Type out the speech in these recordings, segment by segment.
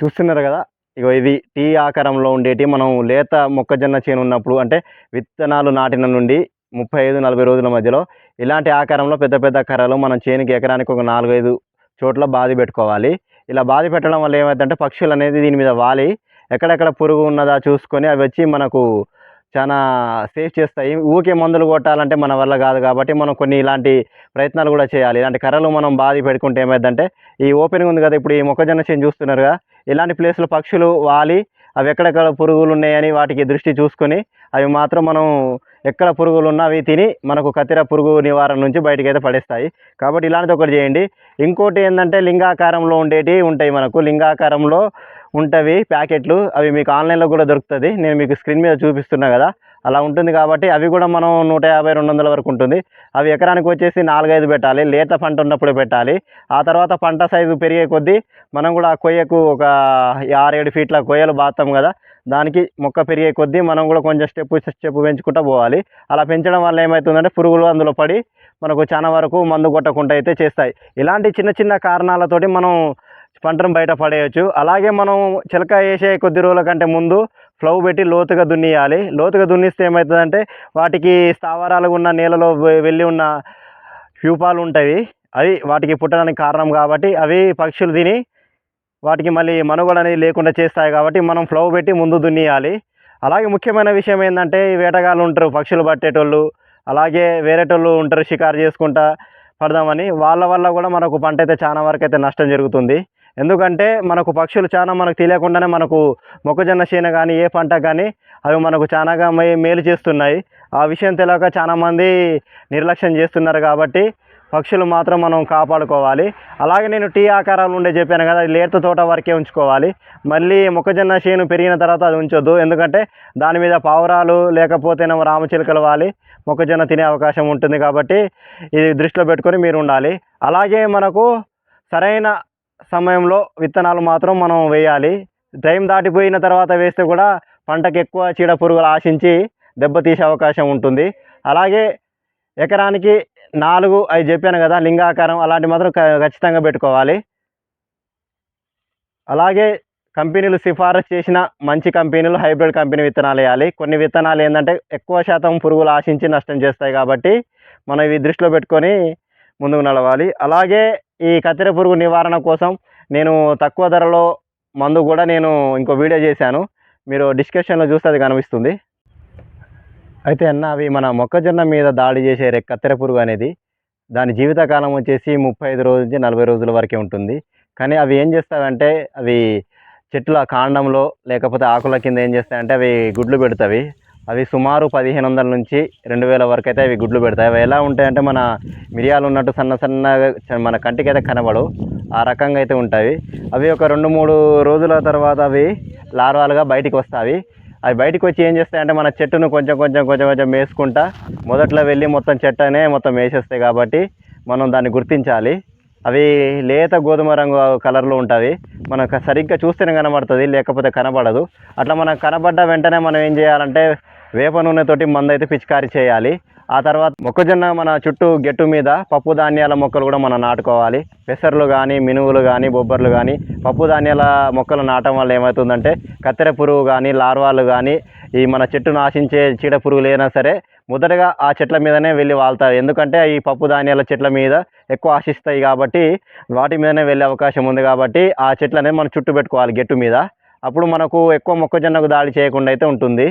చూస్తున్నారు కదా? ఇగో ఇది టీ ఆకారంలో ఉండేటి మనం లేత మొక్కజొన్న చేను ఉన్నప్పుడు అంటే విత్తనాలు నాటిన నుండి ముప్పై ఐదు నలభై రోజుల మధ్యలో ఇలాంటి ఆకారంలో పెద్ద పెద్ద కర్రలు మనం చేనుకి ఎకరానికి ఒక నాలుగైదు చోట్ల బాది పెట్టుకోవాలి. ఇలా బాది పెట్టడం వల్ల ఏమవుతుందంటే పక్షులు అనేది దీని మీద వాలి. ఎక్కడెక్కడ పురుగు ఉన్నదా చూసుకొని అవి వచ్చి మనకు చాలా సేఫ్ చేస్తాయి. ఊకే మందులు కొట్టాలంటే మన వల్ల కాదు కాబట్టి మనం కొన్ని ఇలాంటి ప్రయత్నాలు కూడా చేయాలి. ఇలాంటి కర్రలు మనం బాధి పెట్టుకుంటే ఏమైందంటే ఈ ఓపెనింగ్ ఉంది కదా ఇప్పుడు ఈ మొక్కజొన్న చేను చూస్తున్నారు కదా ఇలాంటి ప్లేస్లో పక్షులు వాలి అవి ఎక్కడెక్కడ పురుగులు ఉన్నాయని వాటికి దృష్టి చూసుకొని అవి మాత్రం మనం ఎక్కడ పురుగులు ఉన్నా అవి తిని మనకు కత్తిర పురుగు నివారణ నుంచి బయటకు అయితే పడేస్తాయి. కాబట్టి ఇలాంటిది ఒకటి చేయండి. ఇంకోటి ఏంటంటే లింగాకారంలో ఉండేటి ఉంటాయి మనకు. లింగాకారంలో ఉంటవి ప్యాకెట్లు అవి మీకు ఆన్లైన్లో కూడా దొరుకుతుంది. నేను మీకు స్క్రీన్ మీద చూపిస్తున్నా కదా అలా ఉంటుంది కాబట్టి అవి కూడా మనం నూట యాభై రెండు వందల వరకు ఉంటుంది. అవి ఎకరానికి వచ్చేసి నాలుగైదు పెట్టాలి. లేత పంట ఉన్నప్పుడు పెట్టాలి. ఆ తర్వాత పంట సైజు పెరిగే కొద్దీ మనం కూడా ఆ కొయ్యకు ఒక ఆరేడు ఫీట్ల కొయ్యలు బాస్తాం కదా. దానికి మొక్క పెరిగే కొద్దీ మనం కూడా కొంచెం స్టెప్ స్టెప్ పెంచుకుంటూ పోవాలి. అలా పెంచడం వల్ల ఏమవుతుందంటే పురుగులు అందులో పడి మనకు చాలా వరకు మందు కొట్టకుండా అయితే చేస్తాయి. ఇలాంటి చిన్న చిన్న కారణాలతోటి మనం పంటను బయట పడేయచ్చు అలాగే మనం చిలక వేసే కొద్ది రోజుల కంటే ముందు ఫ్లవ్ పెట్టి లోతుగా దున్నియాలి. లోతుగా దున్నిస్తే ఏమవుతుందంటే వాటికి స్థావరాలుగా ఉన్న నేలలో వె- వెళ్ళి ఉన్న ప్యూపాలు ఉంటాయి. అవి వాటికి పుట్టడానికి కారణం కాబట్టి అవి పక్షులు తిని వాటికి మళ్ళీ మనుగడ అనేది లేకుండా చేస్తాయి కాబట్టి మనం ఫ్లవ్ పెట్టి ముందు దున్నియాలి. అలాగే ముఖ్యమైన విషయం ఏంటంటే ఈ వేటగాళ్ళు ఉంటారు పక్షులు పట్టేటోళ్ళు అలాగే వేరేటోళ్ళు ఉంటారు షికారు చేసుకుంటా పడదామని. వాళ్ళ వల్ల కూడా మనకు పంట అయితే చాలా వరకు అయితే నష్టం జరుగుతుంది. ఎందుకంటే మనకు పక్షులు చాలా మనకు తెలియకుండానే మనకు మొక్కజొన్న చేను కానీ ఏ పంట కానీ అవి మనకు చాలాగా మే- మేలు చేస్తున్నాయి. ఆ విషయం తెలియక చాలామంది నిర్లక్ష్యం చేస్తున్నారు కాబట్టి పక్షులు మాత్రం మనం కాపాడుకోవాలి. అలాగే నేను టీ ఆకారాలు ఉండే చెప్పాను కదా అది లేత తోట వరకే ఉంచుకోవాలి. మళ్ళీ మొక్కజొన్న చేను పెరిగిన తర్వాత అది ఉంచొద్దు. ఎందుకంటే దాని మీద పావురాలు లేకపోతేనేమో రామచిలుకలు వాలి మొక్కజొన్న తినే అవకాశం ఉంటుంది కాబట్టి ఇది దృష్టిలో పెట్టుకొని మీరు ఉండాలి. అలాగే మనకు సరైన సమయంలో విత్తనాలు మాత్రం మనం వేయాలి. టైం దాటిపోయిన తర్వాత వేస్తే కూడా పంటకు ఎక్కువ చీడ పురుగులు ఆశించి దెబ్బతీసే అవకాశం ఉంటుంది. అలాగే ఎకరానికి నాలుగు అవి చెప్పాను కదా లింగాకారం అలాంటి మాత్రం క- ఖచ్చితంగా పెట్టుకోవాలి. అలాగే కంపెనీలు సిఫారసు చేసిన మంచి కంపెనీలు హైబ్రిడ్ కంపెనీ విత్తనాలు వేయాలి. కొన్ని విత్తనాలు ఏంటంటే ఎక్కువ శాతం పురుగులు ఆశించి నష్టం చేస్తాయి కాబట్టి మనం ఇవి దృష్టిలో పెట్టుకొని ముందుకు నడవాలి. అలాగే ఈ కత్తెర పురుగు నివారణ కోసం నేను తక్కువ ధరలో మందు కూడా నేను ఇంకో వీడియో చేశాను. మీరు డిస్కషన్లో చూస్తే అది కనిపిస్తుంది. అయితే అన్న అవి మన మొక్కజొన్న మీద దాడి చేసే కత్తెర పురుగు అనేది దాని జీవితకాలం వచ్చేసి ముప్పై ఐదు రోజుల నుంచి నలభై రోజుల వరకే ఉంటుంది. కానీ అవి ఏం చేస్తావంటే అవి చెట్ల కాండంలో లేకపోతే ఆకుల కింద ఏం చేస్తాయంటే అవి గుడ్లు పెడతాయి. అవి సుమారు పదిహేను వందల నుంచి రెండు వేల వరకు అయితే అవి గుడ్లు పెడతాయి. అవి ఎలా ఉంటాయంటే మన మిరియాలు ఉన్నట్టు సన్న సన్నగా మన కంటికి అయితే కనబడవు. ఆ రకంగా అయితే ఉంటాయి. అవి ఒక రెండు మూడు రోజుల తర్వాత అవి లార్వాలుగా బయటికి వస్తాయి. అవి బయటికి వచ్చి ఏం చేస్తాయంటే మన చెట్టును కొంచెం కొంచెం కొంచెం కొంచెం వేసుకుంటా మొదట్లో వెళ్ళి మొత్తం చెట్టునే మొత్తం వేసేస్తాయి కాబట్టి మనం దాన్ని గుర్తించాలి. అవి లేత గోధుమ రంగు కలర్లో ఉంటుంది మనకు సరిగ్గా చూస్తేనే కనబడుతుంది లేకపోతే కనబడదు. అట్లా మనకు కనబడ్డ వెంటనే మనం ఏం చేయాలంటే వేప నూనెతోటి మందైతే పిచికారి పిచికారీ చేయాలి. ఆ తర్వాత మొక్కజొన్న మన చుట్టూ గెట్టు మీద పప్పు ధాన్యాల మొక్కలు కూడా మనం నాటుకోవాలి. పెసర్లు కానీ మినువులు కానీ బొబ్బర్లు కానీ పప్పు ధాన్యాల మొక్కలు నాటడం వల్ల ఏమవుతుందంటే కత్తెర పురుగు కానీ లార్వాలు కానీ ఈ మన చెట్టును ఆశించే చీడ పురుగులు ఏదైనా సరే మొదటగా ఆ చెట్ల మీదనే వెళ్ళి వాళ్తాయి. ఎందుకంటే ఈ పప్పు ధాన్యాల చెట్ల మీద ఎక్కువ ఆశిస్తాయి కాబట్టి వాటి మీదనే వెళ్ళే అవకాశం ఉంది కాబట్టి ఆ చెట్లు అనేది మనం చుట్టూ పెట్టుకోవాలి గెట్టు మీద. అప్పుడు మనకు ఎక్కువ మొక్కజొన్నకు దాడి చేయకుండా అయితే ఉంటుంది.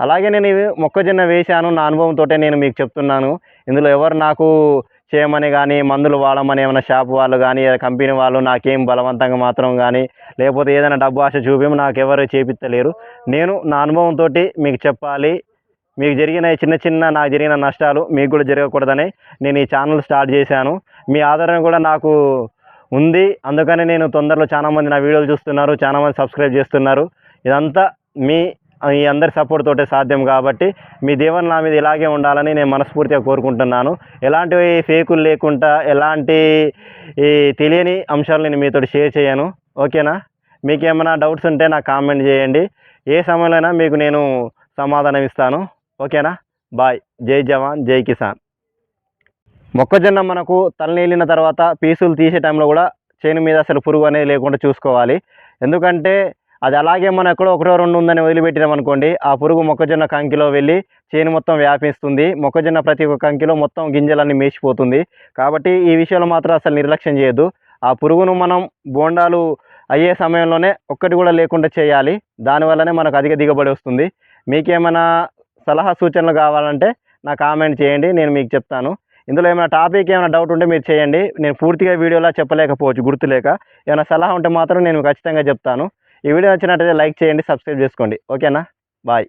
అలాగే నేను మొక్కజొన్న వేశాను నా అనుభవంతో నేను మీకు చెప్తున్నాను. ఇందులో ఎవరు నాకు చేయమని కానీ మందులు వాడమని ఏమైనా షాప్ వాళ్ళు కానీ కంపెనీ వాళ్ళు నాకేం బలవంతంగా మాత్రం కానీ లేకపోతే ఏదైనా డబ్బు ఆశ చూపి నాకు ఎవరు చేపిస్తలేరు నేను నా అనుభవంతో మీకు చెప్పాలి. మీకు జరిగిన చిన్న చిన్న నాకు జరిగిన నష్టాలు మీకు కూడా జరగకూడదని నేను ఈ ఛానల్ స్టార్ట్ చేశాను. మీ ఆదరణ కూడా నాకు ఉంది. అందుకని నేను తొందరలో చాలా మంది నా వీడియోలు చూస్తున్నారు చాలామంది సబ్స్క్రైబ్ చేస్తున్నారు. ఇదంతా మీ ఈ అందరి సపోర్ట్ తోటే సాధ్యం కాబట్టి మీ దేవుని నా మీద ఇలాగే ఉండాలని నేను మనస్ఫూర్తిగా కోరుకుంటున్నాను. ఎలాంటి ఫేకులు లేకుండా ఎలాంటి ఈ తెలియని అంశాలు నేను మీతో షేర్ చేయను. ఓకేనా? మీకు ఏమైనా డౌట్స్ ఉంటే నాకు కామెంట్ చేయండి. ఏ సమయంలోనైనా మీకు నేను సమాధానం ఇస్తాను. ఓకేనా? బాయ్ జై జవాన్ జై కిసాన్. మొక్కజొన్న మనకు తలనీలిన తర్వాత పీసులు తీసే టైంలో కూడా చేను మీద అసలు పురుగు అనేది లేకుండా చూసుకోవాలి. ఎందుకంటే అది అలాగే మనం ఎక్కడో ఒకటో రెండు ఉందని వదిలిపెట్టినాం అనుకోండి ఆ పురుగు మొక్కజొన్న కంకిలో వెళ్ళి చేను మొత్తం వ్యాపిస్తుంది. మొక్కజొన్న ప్రతి ఒక్క కంకిలో మొత్తం గింజలన్నీ మేసిపోతుంది. కాబట్టి ఈ విషయంలో మాత్రం అసలు నిర్లక్ష్యం చేయొద్దు. ఆ పురుగును మనం బోండాలు అయ్యే సమయంలోనే ఒక్కటి కూడా లేకుండా చేయాలి. దానివల్లనే మనకు అధిక దిగుబడి వస్తుంది. మీకేమైనా సలహా సూచనలు కావాలంటే నా కామెంట్ చేయండి నేను మీకు చెప్తాను. ఇందులో ఏమైనా టాపిక్ ఏమైనా డౌట్ ఉంటే మీరు చేయండి. నేను పూర్తిగా వీడియోలో చెప్పలేకపోవచ్చు గుర్తులేక. ఏమైనా సలహా ఉంటే మాత్రం నేను ఖచ్చితంగా చెప్తాను. ఈ వీడియో నచ్చినట్టయితే లైక్ చేయండి సబ్స్క్రైబ్ చేసుకోండి. ఓకేనా? బాయ్.